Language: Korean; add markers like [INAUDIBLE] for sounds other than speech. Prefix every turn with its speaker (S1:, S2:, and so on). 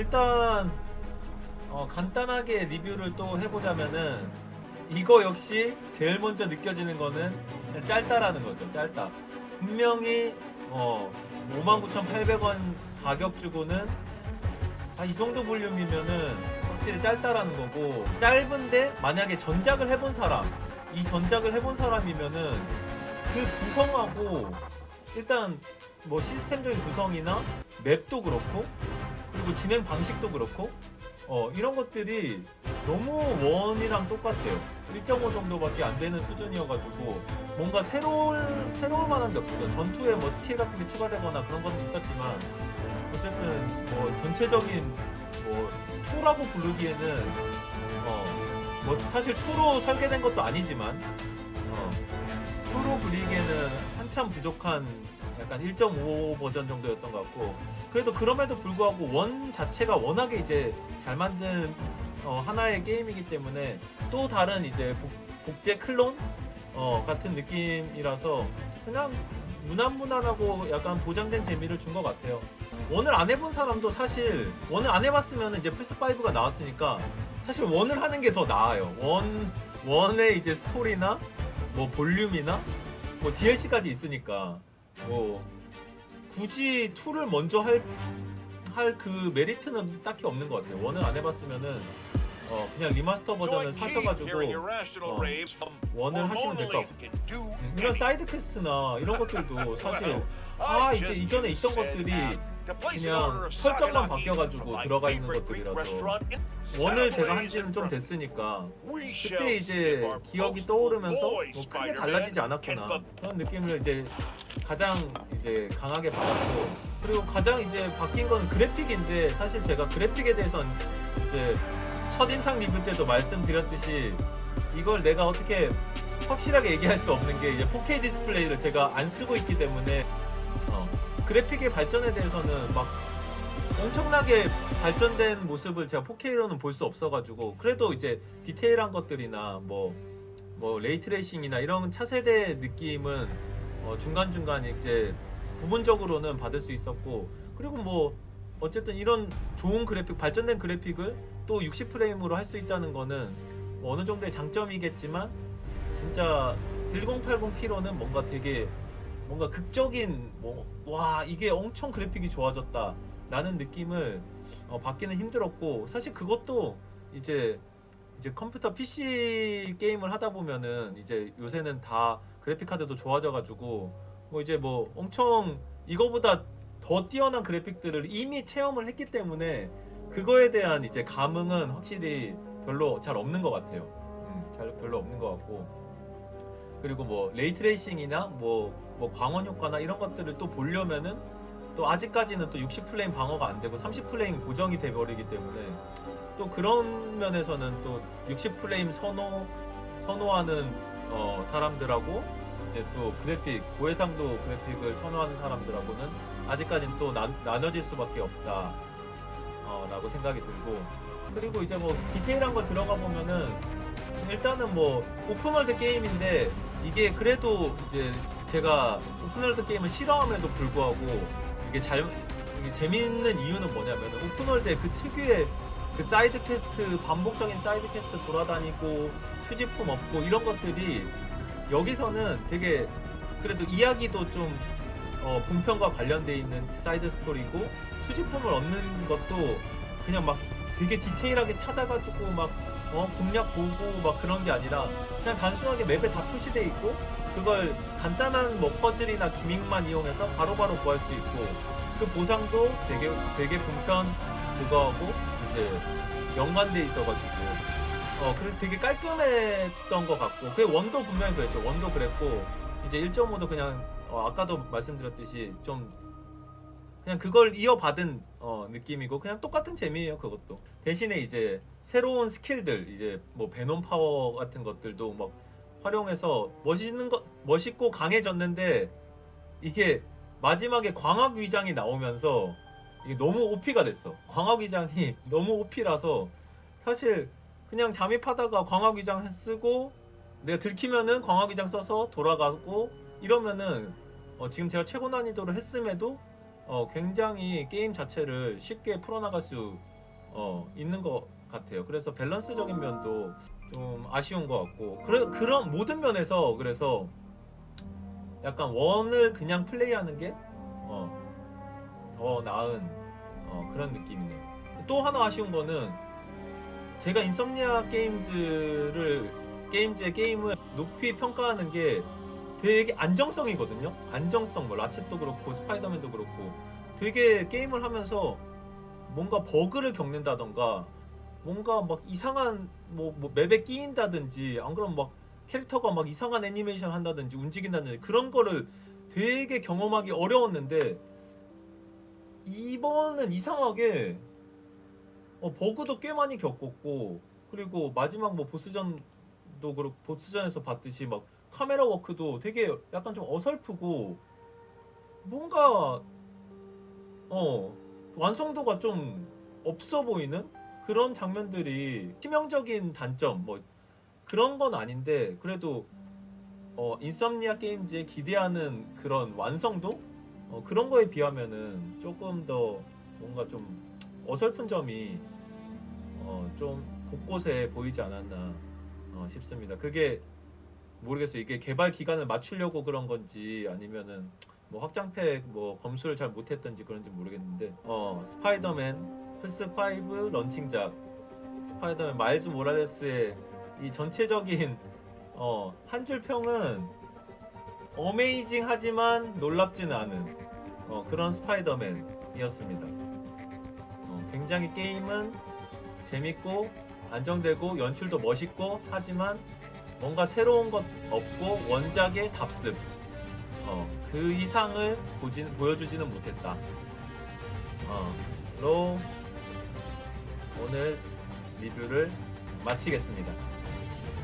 S1: 일단 어, 간단하게 리뷰를 또 해보자면은 이거 역시 제일 먼저 느껴지는 거는 짧다라는 거죠. 짧다. 분명히 어, 59,800원 가격 주고는 아, 이 정도 볼륨이면은 확실히 짧다라는 거고 짧은데 만약에 전작을 해본 사람 이 전작을 해본 사람이면은 그 구성하고 일단 뭐 시스템적인 구성이나 맵도 그렇고 그리고 진행 방식도 그렇고 어 이런 것들이 너무 원이랑 똑같아요. 1.5 정도밖에 안 되는 수준이어가지고 뭔가 새로울 새로울 만한 게 없어요. 전투에 뭐 스킬 같은 게 추가되거나 그런 건 있었지만 어쨌든 뭐 전체적인 뭐 2라고 부르기에는 어뭐 사실 2로 설계된 것도 아니지만 어 2로 부르기에는 한참 부족한 약간 1.5 버전 정도였던 것 같고 그래도 그럼에도 불구하고 원 자체가 워낙에 이제 잘 만든 어, 하나의 게임이기 때문에 또 다른 이제 복, 복제 클론 어, 같은 느낌이라서 그냥 무난무난하고 약간 보장된 재미를 준 것 같아요. 원을 안 해본 사람도 사실 원을 안 해봤으면 이제 플스 5가 나왔으니까 사실 원을 하는 게 더 나아요. 원 원의 이제 스토리나 뭐 볼륨이나 뭐 DLC까지 있으니까 뭐 굳이 2를 먼저 할 할 그 메리트는 딱히 없는 것 같아요. 원을 안 해봤으면은 어 그냥 리마스터 버전을 사셔가지고 어, 원을 하시면 될 것 같고 음, 이런 사이드 퀘스트나 이런 것들도 [LAUGHS] 사실 아 이제 이전에 있던 것들이 그냥 설정만 바뀌어가지고 들어가 있는 것들이라서 원을 제가 한 지는 좀 됐으니까 그때 이제 기억이 떠오르면서 뭐 크게 달라지지 않았구나. 그런 느낌을 이제 가장 이제 강하게 받았고 그리고 가장 이제 바뀐 건 그래픽인데 사실 제가 그래픽에 대해선 이제 첫인상 리뷰 때도 말씀드렸듯이 이걸 내가 어떻게 확실하게 얘기할 수 없는 게 이제 4K 디스플레이를 제가 안 쓰고 있기 때문에 어, 그래픽의 발전에 대해서는 막 엄청나게 발전된 모습을 제가 4K로는 볼 수 없어가지고 그래도 이제 디테일한 것들이나 뭐, 뭐 레이트레이싱이나 이런 차세대 느낌은 어, 중간중간 이제 부분적으로는 받을 수 있었고 그리고 뭐 어쨌든 이런 좋은 그래픽 발전된 그래픽을 또 60프레임으로 할 수 있다는 거는 뭐 어느 정도의 장점이겠지만 진짜 1080p로는 뭔가 되게 뭔가 극적인 뭐 와 이게 엄청 그래픽이 좋아졌다 라는 느낌을 어, 받기는 힘들었고 사실 그것도 이제 이제 컴퓨터 PC 게임을 하다 보면은 이제 요새는 다 그래픽 카드도 좋아져 가지고 뭐 이제 뭐 엄청 이거보다 더 뛰어난 그래픽들을 이미 체험을 했기 때문에 그거에 대한 이제 감흥은 확실히 별로 잘 없는 것 같아요. 음, 잘 별로 없는 것 같고 그리고 뭐 레이트레이싱이나 뭐, 뭐 광원 효과나 이런 것들을 또 보려면은 또 아직까지는 또 60프레임 방어가 안 되고 30프레임 고정이 돼 버리기 때문에 또 그런 면에서는 또 60프레임 선호 선호하는 어, 사람들하고 이제 또 그래픽 고해상도 그래픽을 선호하는 사람들하고는 아직까지는 또 나, 나눠질 수밖에 없다 어, 라고 생각이 들고 그리고 이제 뭐 디테일한 거 들어가 보면은 일단은 뭐 오픈월드 게임인데 이게 그래도 이제 제가 오픈월드 게임을 싫어함에도 불구하고 이게 잘 이게 재밌는 이유는 뭐냐면 오픈월드의 그 특유의 그 사이드 퀘스트 반복적인 사이드 퀘스트 돌아다니고 수집품 얻고 이런 것들이 여기서는 되게 그래도 이야기도 좀 어, 본편과 관련돼 있는 사이드 스토리고 수집품을 얻는 것도 그냥 막 되게 디테일하게 찾아가지고 막 어, 공략 보고 막 그런 게 아니라 그냥 단순하게 맵에 다 표시돼 있고 그걸 간단한 뭐 퍼즐이나 기믹만 이용해서 바로바로 구할 수 있고 그 보상도 되게 되게 본편 그거하고 이제 연관돼 있어가지고. 어 그래 되게 깔끔했던 것 같고. 그 원도 분명히 그랬죠. 원도 그랬고 이제 1.5도 그냥 어, 아까도 말씀드렸듯이 좀 그냥 그걸 이어받은 어, 느낌이고 그냥 똑같은 재미예요 그것도. 대신에 이제 새로운 스킬들 이제 뭐 베놈 파워 같은 것들도 막 활용해서 멋있는 거 멋있고 강해졌는데 이게 마지막에 광학 위장이 나오면서 이게 너무 OP가 됐어. 광학 위장이 [LAUGHS] 너무 OP라서 사실 그냥 잠입하다가 광학 위장 쓰고 내가 들키면은 광학 위장 써서 돌아가고 이러면은 어, 지금 제가 최고 난이도를 했음에도 어, 굉장히 게임 자체를 쉽게 풀어나갈 수 어, 있는 것 같아요. 그래서 밸런스적인 면도 좀 아쉬운 것 같고 그래, 그런 모든 면에서 그래서 약간 원을 그냥 플레이하는 게 어, 더 나은 어, 그런 느낌이네요. 또 하나 아쉬운 거는 제가 인썸니아 게임즈를 게임즈의 게임을 높이 평가하는 게 되게 안정성이거든요. 안정성, 뭐 라쳇도 그렇고 스파이더맨도 그렇고 되게 게임을 하면서 뭔가 버그를 겪는다던가 뭔가 막 이상한 뭐, 뭐 맵에 끼인다든지 안 그러면 막 캐릭터가 막 이상한 애니메이션 한다든지 움직인다든지 그런 거를 되게 경험하기 어려웠는데 이번은 이상하게 어, 버그도 꽤 많이 겪었고 그리고 마지막 뭐 보스전도 그렇고 보스전에서 봤듯이 막 카메라 워크도 되게 약간 좀 어설프고 뭔가 어 완성도가 좀 없어 보이는 그런 장면들이 치명적인 단점 뭐 그런 건 아닌데 그래도 어 인썸니아 게임즈에 기대하는 그런 완성도 어, 그런 거에 비하면은 조금 더 뭔가 좀 어설픈 점이 어, 좀 곳곳에 보이지 않았나 어, 싶습니다. 그게 모르겠어요. 이게 개발 기간을 맞추려고 그런 건지 아니면은 뭐 확장팩 뭐 검수를 잘 못했던지 그런지 모르겠는데 어 스파이더맨 플스 5 런칭작 스파이더맨 마일즈 모라레스의 이 전체적인 어 한 줄 평은 어메이징 하지만 놀랍지는 않은 어, 그런 스파이더맨이었습니다. 어, 굉장히 게임은 재밌고 안정되고 연출도 멋있고 하지만 뭔가 새로운 것 없고 원작의 답습 어, 그 이상을 보지, 보여주지는 못했다. 어, 로 오늘 리뷰를 마치겠습니다.